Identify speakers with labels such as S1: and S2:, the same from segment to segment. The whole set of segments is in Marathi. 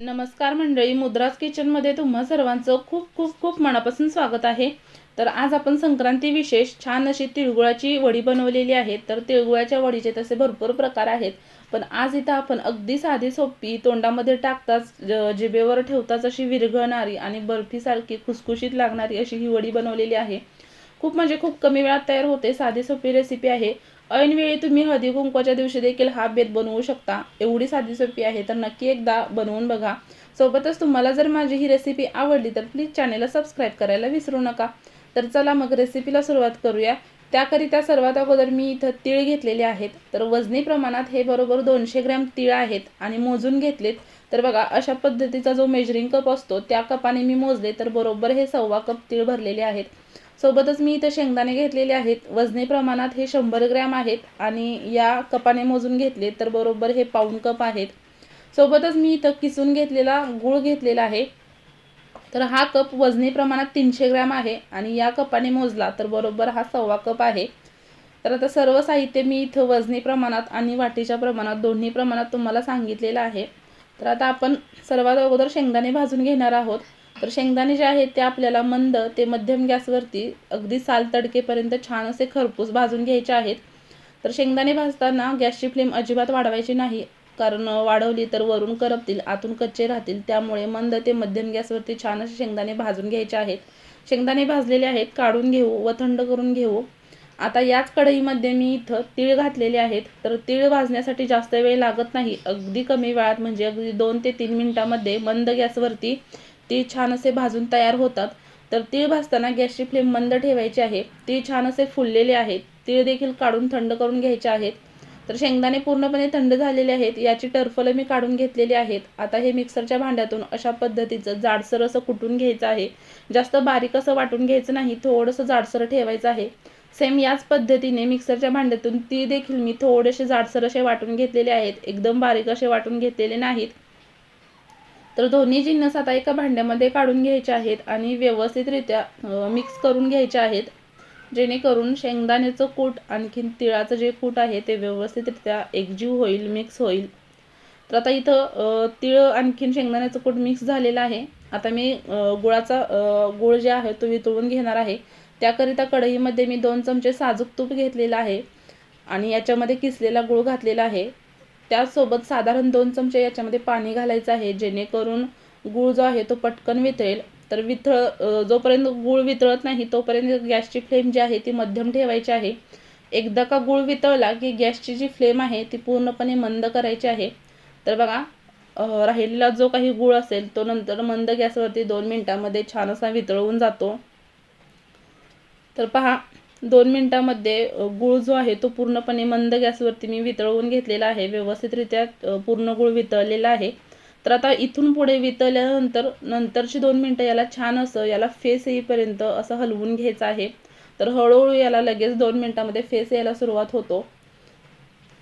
S1: नमस्कार मंडळी मुद्राज किचनमध्ये तुम्हा सर्वांचं खूप खूप खूप मनापासून स्वागत आहे. तर आज आपण संक्रांती विशेष छान अशी तिळगुळाची वडी बनवलेली आहे. तर तिळगुळाच्या वडीचे तसे भरपूर प्रकार आहेत. पण आज इथं आपण अगदी साधी सोपी तोंडामध्ये टाकताच जिबेवर जिभेवर ठेवताच अशी विरघळणारी आणि बर्फीसारखी खुसखुशीत लागणारी अशी ही वडी बनवलेली आहे. खूप म्हणजे खूप कमी वेळात तयार होते साधी सोपी रेसिपी आहे. ऐनवेळी तुम्ही हळदी कुंकवाच्या दिवशी देखील हा बेत बनवू शकता. एवढी साधी सोपी आहे तर नक्की एकदा बनवून बघा. सोबतच तुम्हाला जर माझी ही रेसिपी आवडली तर प्लीज चॅनेलला सबस्क्राईब करायला विसरू नका. तर चला मग रेसिपीला सुरुवात करूया. त्याकरिता सर्वात अगोदर मी इथं तीळ घेतलेले आहेत. तर वजनी प्रमाणात हे बरोबर दोनशे ग्रॅम तीळ आहेत आणि मोजून घेतलेत. तर बघा अशा पद्धतीचा जो मेजरिंग कप असतो त्या कपाने मी मोजले तर बरोबर हे सव्वा कप तीळ भरलेले आहेत. सोबतच मी इथं शेंगदाणे घेतलेले आहेत. वजने प्रमाणात हे शंभर ग्रॅम आहेत आणि या कपाने मोजून घेतले तर बरोबर हे पाऊण कप आहेत. सोबतच मी इथं किसून घेतलेला गूळ घेतलेला आहे. तर हा कप वजनी प्रमाणात तीनशे ग्रॅम आहे आणि या कपाने मोजला तर बरोबर हा सव्वा कप आहे. तर आता सर्व साहित्य मी इथं वजनी प्रमाणात आणि वाटीच्या प्रमाणात दोन्ही प्रमाणात तुम्हाला सांगितलेलं आहे. तर आता आपण सर्वात अगोदर शेंगदाणे भाजून घेणार आहोत. तर शेंगदाणे जे आहेत ते आपल्याला मंद ते मध्यम गॅसवरती अगदी साल तडकेपर्यंत छान असे खरपूस भाजून घ्यायचे आहेत. तर शेंगदाणे भाजताना गॅसची फ्लेम अजिबात वाढवायची नाही कारण वाढवली तर वरून करपतील आतून कच्चे राहतील. त्यामुळे मंद ते मध्यम गॅसवरती छान असे शेंगदाणे भाजून घ्यायचे आहेत. शेंगदाणे भाजलेले आहेत काढून घेऊ व थंड करून घेऊ. आता याच कढईमध्ये मी इथं तीळ घातलेले आहेत. तर तीळ भाजण्यासाठी जास्त वेळ लागत नाही. अगदी कमी वेळात म्हणजे अगदी दोन ते तीन मिनिटामध्ये मंद गॅसवरती ती छान असे भाजून तयार होतात. तर तीळ भाजताना गॅसची फ्लेम मंद ठेवायची आहे. तीळ छान असे फुललेले आहेत. तीळ देखील काढून थंड करून घ्यायचे आहेत. तर शेंगदाणे पूर्णपणे थंड झालेले आहेत. याची टरफलं मी काढून घेतलेली आहेत. आता हे मिक्सरच्या भांड्यातून अशा पद्धतीचं जाडसर असं कुटून घ्यायचं आहे. जास्त बारीक असं वाटून घ्यायचं नाही. थोडंसं जाडसर ठेवायचं आहे. सेम याच पद्धतीने मिक्सरच्या भांड्यातून ती देखील मी थोडेसे जाडसर असे वाटून घेतलेले आहेत. एकदम बारीक असे वाटून घेतलेले नाहीत. तर दोन्ही जिन्नस आता एका भांड्यामध्ये काढून घ्यायचे आहेत आणि व्यवस्थितरित्या मिक्स करून घ्यायचे आहेत. जेणेकरून शेंगदाण्याचं कूट आणखीन तिळाचं जे कूट आहे ते व्यवस्थितरित्या एकजीव होईल मिक्स होईल. तर आता इथं तिळ आणखीन शेंगदाण्याचं कूट मिक्स झालेलं आहे. आता मी गुळाचा गुळ जे आहे तो वितळून घेणार आहे. त्याकरिता कढईमध्ये मी दोन चमचे साजूक तूप घेतलेलं आहे आणि याच्यामध्ये किसलेला गुळ घातलेला आहे. त्याचसोबत साधारण दोन चमचे याच्यामध्ये पाणी घालायचं आहे जेणेकरून गूळ जो आहे तो पटकन वितळेल. तर वितळ जोपर्यंत गूळ वितळत नाही तोपर्यंत गॅसची फ्लेम जी आहे ती मध्यम ठेवायची आहे. एकदा का गूळ वितळला की गॅसची जी फ्लेम आहे ती पूर्णपणे मंद करायची आहे. तर बघा राहिलेला जो काही गूळ असेल तो नंतर मंद गॅसवरती दोन मिनटामध्ये छान असा वितळवून जातो. तर पहा दोन मिनटामध्ये गूळ जो आहे तो पूर्णपणे मंद गॅसवरती मी वितळवून घेतलेला आहे. व्यवस्थितरित्या पूर्ण गूळ वितळलेला आहे. तर आता इथून पुढे वितळल्यानंतर नंतरची दोन मिनटं याला छान असं याला फेस येईपर्यंत असं हलवून घ्यायचं आहे. तर हळूहळू याला लगेच दोन मिनटामध्ये फेस यायला सुरुवात होतो.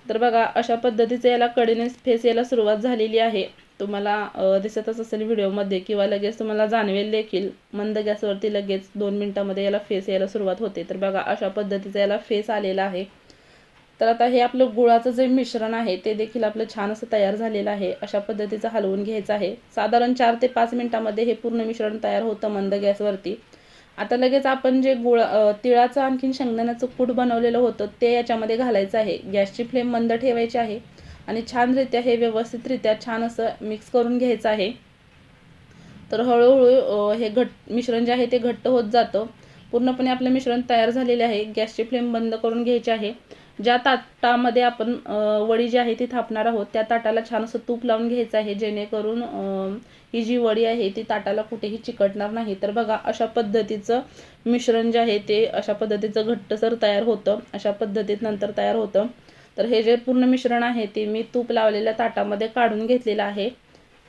S1: तर बघा अशा पद्धतीचं याला कडेने फेस यायला सुरुवात झालेली आहे. तुम्हाला दिसतच असेल व्हिडिओमध्ये किंवा लगेच तुम्हाला जाणवेल देखील मंद गॅसवरती लगेच दोन मिनटामध्ये याला फेस यायला सुरुवात होते. तर बघा अशा पद्धतीचा याला फेस आलेला आहे. तर आता हे आपलं गुळाचं जे मिश्रण आहे ते देखील आपलं छान असं तयार झालेलं आहे. अशा पद्धतीचं हलवून घ्यायचं आहे. साधारण चार ते पाच मिनटामध्ये हे पूर्ण मिश्रण तयार होतं मंद गॅसवरती. आता लगेच आपण जे गुळ तिळाचं आणखीन शेंगदाण्याचं कूट बनवलेलं होतं ते याच्यामध्ये घालायचं आहे. गॅसची फ्लेम मंद ठेवायची आहे. आणि छानरित्या हे व्यवस्थितरित्या छान असं मिक्स करून घ्यायचं आहे. तर हळूहळू हे घट मिश्रण जे आहे ते घट्ट होत जातं. पूर्णपणे आपलं मिश्रण तयार झालेले आहे. गॅसची फ्लेम बंद करून घ्यायची आहे. ज्या ताटामध्ये आपण वडी जी आहे ती थापणार आहोत त्या ताटाला छान असं तूप लावून घ्यायचं आहे. जेणेकरून ही जी वडी आहे ती ताटाला कुठेही चिकटणार नाही. तर बघा अशा पद्धतीचं मिश्रण जे आहे ते अशा पद्धतीचं घट्टसर तयार होतं. अशा पद्धतीत नंतर तयार होतं. तर हे जे पूर्ण मिश्रण आहे ते मी तूप लावलेल्या ताटामध्ये काढून घेतलेलं आहे.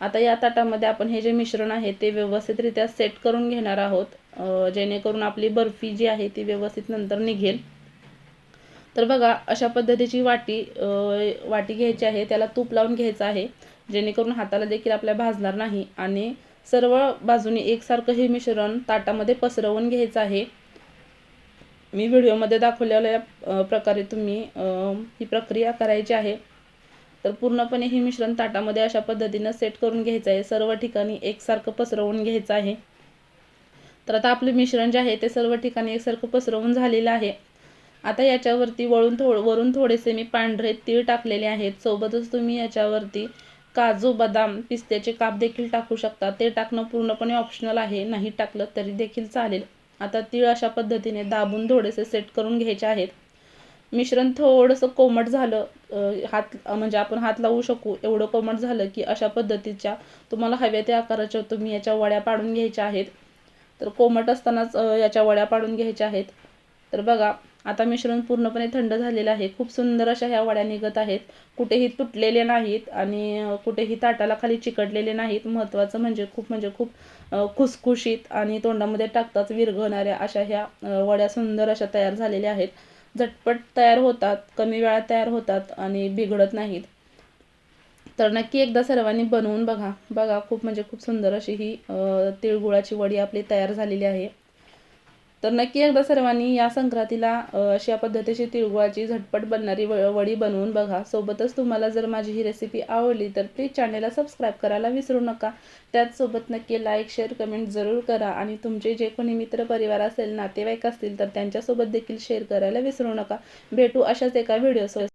S1: आता या ताटामध्ये आपण हे जे मिश्रण आहे ते व्यवस्थितरित्या सेट करून घेणार आहोत जेणेकरून आपली बर्फी जी आहे ती व्यवस्थित नंतर निघेल. तर बघा अशा पद्धतीची वाटी वाटी घ्यायची आहे त्याला तूप लावून घ्यायचं आहे जेणेकरून हाताला देखील आपल्या भाजणार नाही. आणि सर्व बाजूने एकसारखं हे मिश्रण ताटामध्ये पसरवून घ्यायचं आहे. मी व्हिडिओमध्ये दाखवलेल्या प्रकारे तुम्ही ही प्रक्रिया करायची आहे. तर पूर्णपणे हे मिश्रण ताटामध्ये अशा पद्धतीनं सेट करून घ्यायचं आहे. सर्व ठिकाणी एकसारखं पसरवून घ्यायचं आहे. तर आता आपलं मिश्रण जे आहे ते सर्व ठिकाणी एकसारखं पसरवून झालेलं आहे. आता याच्यावरती वळून थोड वरून थोडेसे मी पांढरे तीळ टाकलेले आहेत. सोबतच तुम्ही याच्यावरती काजू बदाम पिस्त्याचे काप देखील टाकू शकता. ते टाकणं पूर्णपणे ऑप्शनल आहे. नाही टाकलं तरी देखील चालेल. आता तीळ अशा पद्धतीने दाबून थोडेसे सेट करून घ्यायचे आहेत. मिश्रण थोडंसं कोमट झालं हात म्हणजे आपण हात लावू शकू एवढं कोमट झालं की अशा पद्धतीच्या तुम्हाला हव्या त्या आकाराच्या तुम्ही याच्या वड्या पाडून घ्यायच्या आहेत. तर कोमट असतानाच याच्या वड्या पाडून घ्यायच्या आहेत. तर बघा आता मिश्रण पूर्णपणे थंड झालेलं आहे. खूप सुंदर अशा ह्या वड्या निघत आहेत. कुठेही तुटलेले नाहीत आणि कुठेही ताटाला खाली चिकटलेले नाहीत. महत्त्वाचं म्हणजे खूप म्हणजे खूप खुसखुशीत आणि तोंडामध्ये टाकताच विरघळणाऱ्या अशा ह्या वड्या सुंदर अशा तयार झालेल्या आहेत. झटपट तयार होतात कमी वेळात तयार होतात आणि बिघडत नाहीत. तर नक्की एकदा सर्वांनी बनवून बघा. बघा खूप म्हणजे खूप सुंदर अशी ही तिळगुळाची वडी आपली तयार झालेली आहे. तर नक्की एकदा सर्वांनी या संक्रांतीला अशा पद्धतीची तिळगुळाची झटपट बनणारी व वडी बनवून बघा. सोबतच तुम्हाला जर माझी ही रेसिपी आवडली तर प्लीज चॅनेलला सबस्क्राईब करायला विसरू नका. त्याचसोबत नक्की लाईक शेअर कमेंट जरूर करा आणि तुमचे जे कोणी मित्र परिवार असेल नातेवाईक असतील तर त्यांच्यासोबत देखील शेअर करायला विसरू नका. भेटू अशाच एका व्हिडिओसोबत